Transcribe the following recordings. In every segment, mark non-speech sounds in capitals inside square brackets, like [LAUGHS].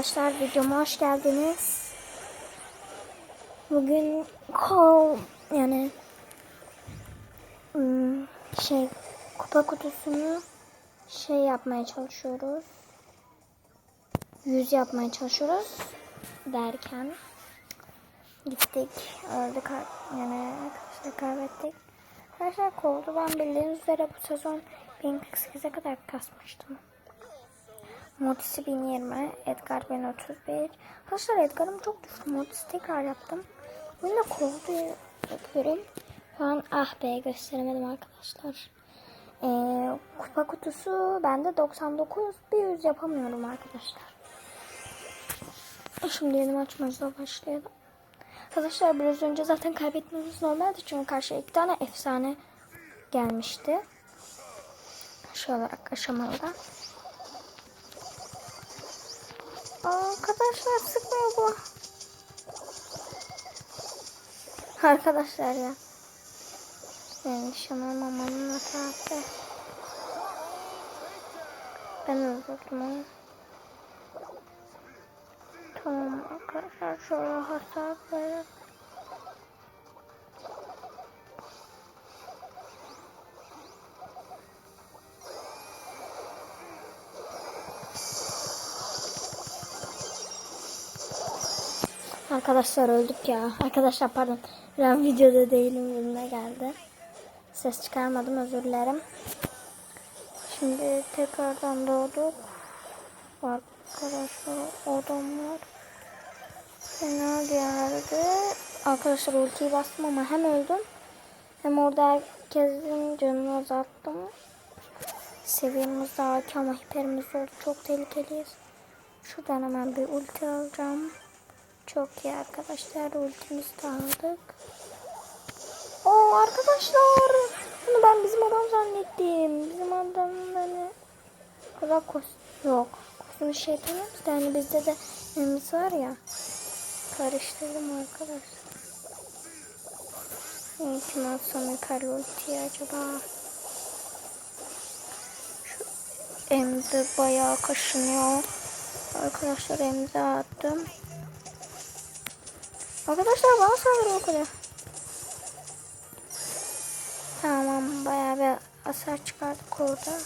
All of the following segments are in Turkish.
Arkadaşlar videoma hoş geldiniz. Bugün kol yani hmm, şey kupa kutusunu şey yapmaya çalışıyoruz. Yüz yapmaya çalışıyoruz derken gittik öldük yani arkadaşlar kaybettik. Arkadaşlar koldu ben bildiğiniz üzere bu sezon 1048'e kadar kasmıştım. Mortis'i 1020, Edgar 1031. Arkadaşlar Edgar'ım çok düştü. Mortis'i tekrar yaptım. Bunu da kovdu yapıyorum. Şu an ah be gösteremedim arkadaşlar. Ee, kupa kutusu bende 99. Bir yüz yapamıyorum arkadaşlar. Şimdi yeni maçımızla başlayalım. Arkadaşlar biraz önce zaten kaybetmemiz normaldi. Çünkü karşıya iki tane efsane gelmişti. Şu olarak aşamalı. Arkadaşlar sıkmıyor bu. Arkadaşlar ya. Ben nişanım amanın hatası. Ben öldürdüm onu. Tamam arkadaşlar şöyle hasar verelim. Arkadaşlar öldük ya. Arkadaşlar pardon. Ben videoda değilim. Bunda geldi. Ses çıkarmadım özür dilerim. Şimdi tekrardan doğduk. Arkadaşlar adamlar fena geldi. Arkadaşlar ultiyi bastım ama hem öldüm hem orada herkesin canını azalttım. Seviyemiz daha iki ama hiperimiz oldu. Çok tehlikeliyiz. Şuradan hemen bir ulti alacağım. Çok iyi arkadaşlar. Ultimizi de aldık. Oo arkadaşlar. Bunu ben bizim adam zannettim. Bizim adam hani kos yok. Kostümü şey yapamıyoruz da hani bizde de elimiz var ya. Karıştırdım arkadaşlar. Ne kim alsam yukarı ultiyi acaba? Şu emzi bayağı kaşınıyor. Arkadaşlar emzi attım. Arkadaşlar bana saldırıyor o. Tamam bayağı bir hasar çıkardık orada.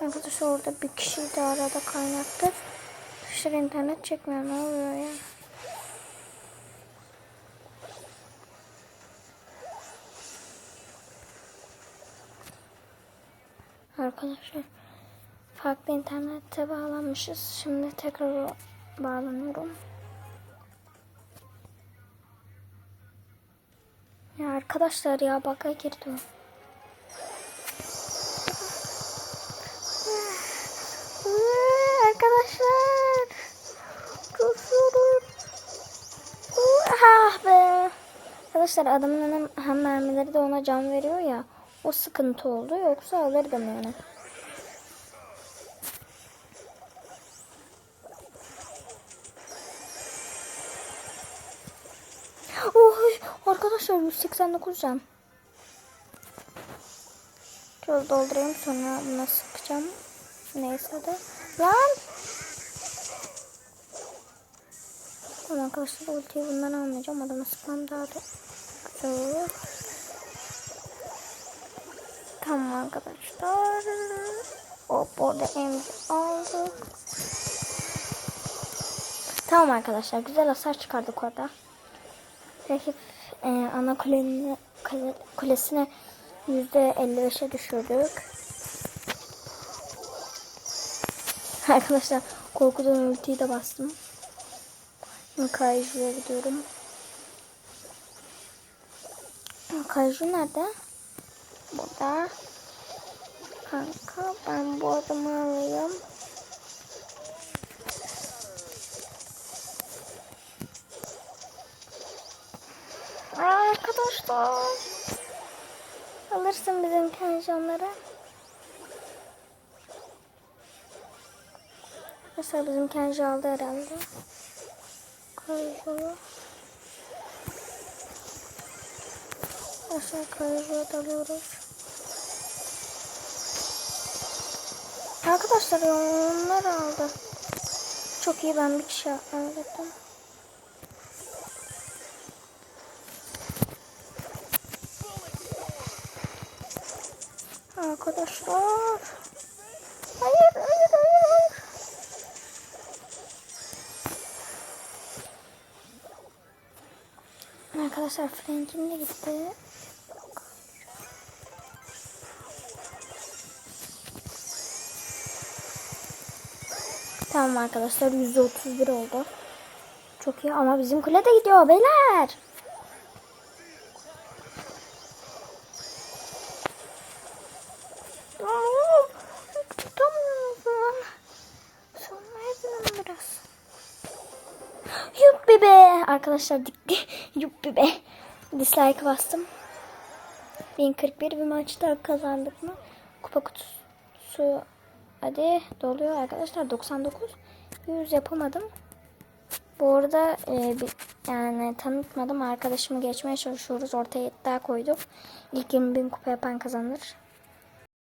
Arkadaşlar orada bir kişi de arada kaynattı. Arkadaşlar internet çekmiyor ne oluyor ya? Arkadaşlar farklı internete bağlanmışız. Şimdi tekrar bağlanıyorum. Ya arkadaşlar ya baka girdi o. Arkadaşlar. Kusurum. Ah be. Arkadaşlar adamın hem mermileri de ona can veriyor ya. O sıkıntı oldu. Yoksa alırdım yani. Arkadaşlar 189 can. Şöyle doldurayım sonra buna sıkacağım. Neyse de. Lan! Tamam arkadaşlar ultiyi bundan almayacağım. Adamı sıkmam daha da güzel. Tamam arkadaşlar. Hop orada emzi aldık. Tamam arkadaşlar güzel hasar çıkardık orada. Rakip e, ana kulenin, kule, kulesine %55'e düşürdük. [LAUGHS] Arkadaşlar korkudan ultiyi de bastım. Kaiju gidiyorum. Kaiju nerede? Burada. Kanka ben bu adamı alayım. Arkadaşlar. Alırsın bizim kenjonları. Mesela bizim kenji aldı herhalde. Kayışı. Aşağı kayışı alıyoruz. Arkadaşlar onlar aldı. Çok iyi ben bir kişi öldürdüm. Arkadaşlar. Hayır, hayır, hayır, hayır. Arkadaşlar Frank'in de gitti. Tamam arkadaşlar %31 oldu. Çok iyi ama bizim kule de gidiyor beyler. Yuppi be. Arkadaşlar. [LAUGHS] Yuppi be. Dislike bastım. 1041 bir maçta kazandık mı? Kupa kutusu hadi doluyor arkadaşlar 99 100 yapamadım. Bu arada e, bir, yani tanıtmadım arkadaşımı geçmeye çalışıyoruz. Ortaya iddia koyduk. İlk 20 bin kupa yapan kazanır.